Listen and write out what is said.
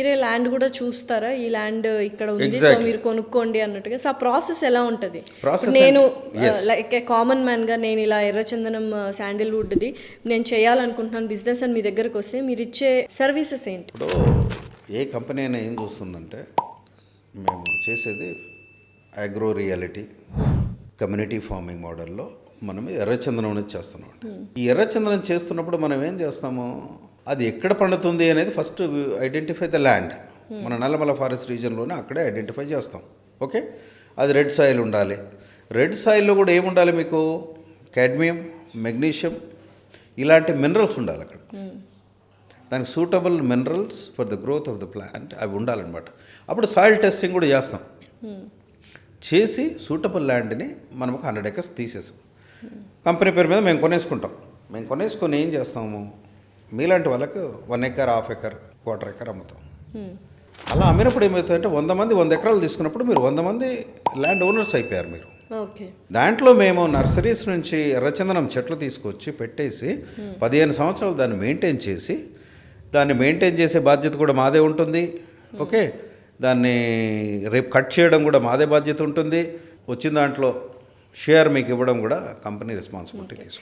మీరే ల్యాండ్ కూడా చూస్తారా? ఈ ల్యాండ్ ఇక్కడ ఉంది సో. మీరు కొనుక్కోండి అన్నట్టుగా. సో ఆ ప్రాసెస్ ఎలా ఉంటుంది? నేను. లైక్ ఏ కామన్ మ్యాన్గా నేను ఇలా ఎర్రచందనం శాండిల్వుడ్ది నేను చేయాలనుకుంటున్నాను బిజినెస్ అని మీ దగ్గరకు వస్తే మీరు ఇచ్చే సర్వీసెస్ ఏంటి? ఇప్పుడు ఏ కంపెనీ అయినా ఏం చూస్తుందంటే మేము చేసేది అగ్రో రియాలిటీ కమ్యూనిటీ ఫార్మింగ్ మోడల్లో మనం ఎర్రచందనం అనేది చేస్తున్నాం ఈ ఎర్రచందనం చేస్తున్నప్పుడు మనం ఏం చేస్తాము? అది ఎక్కడ పండుతుంది అనేది ఫస్ట్ ఐడెంటిఫై ద ల్యాండ్ మన నల్లమల ఫారెస్ట్ రీజన్లోనే అక్కడే ఐడెంటిఫై చేస్తాం. ఓకే అది రెడ్ సాయిల్ ఉండాలి. రెడ్ సాయిల్లో కూడా ఏముండాలి మీకు? కాడ్మియం మెగ్నీషియం ఇలాంటి మినరల్స్ ఉండాలి అక్కడ. దానికి suitable minerals for the growth of the plant అవి ఉండాలన్నమాట. అప్పుడు సాయిల్ టెస్టింగ్ కూడా చేస్తాం. చేసి సూటబుల్ ల్యాండ్ని మనం ఒక హండ్రెడ్ ఎకర్స్ తీసేసాం. కంపెనీ పేరు మీద మేము కొనేసుకుంటాం. మేము కొనేసుకొని ఏం చేస్తాము? మీలాంటి వాళ్ళకు one acre half acre quarter acre అమ్ముతాం. అలా అమ్మినప్పుడు ఏమవుతుందంటే వంద మంది వంద ఎకరాలు తీసుకున్నప్పుడు మీరు వంద మంది ల్యాండ్ ఓనర్స్ అయిపోయారు మీరు. ఓకే. దాంట్లో మేము నర్సరీస్ నుంచి ఎర్రచందనం చెట్లు తీసుకొచ్చి పెట్టేసి పదిహేను సంవత్సరాలు దాన్ని మెయింటైన్ చేసి దాన్ని మెయింటైన్ చేసే బాధ్యత కూడా మాదే ఉంటుంది. ఓకే? దాన్ని రేపు కట్ చేయడం కూడా మాదే బాధ్యత ఉంటుంది. వచ్చిన దాంట్లో షేర్ మీకు ఇవ్వడం కూడా కంపెనీ రెస్పాన్సిబిలిటీ తీసుకుంటుంది.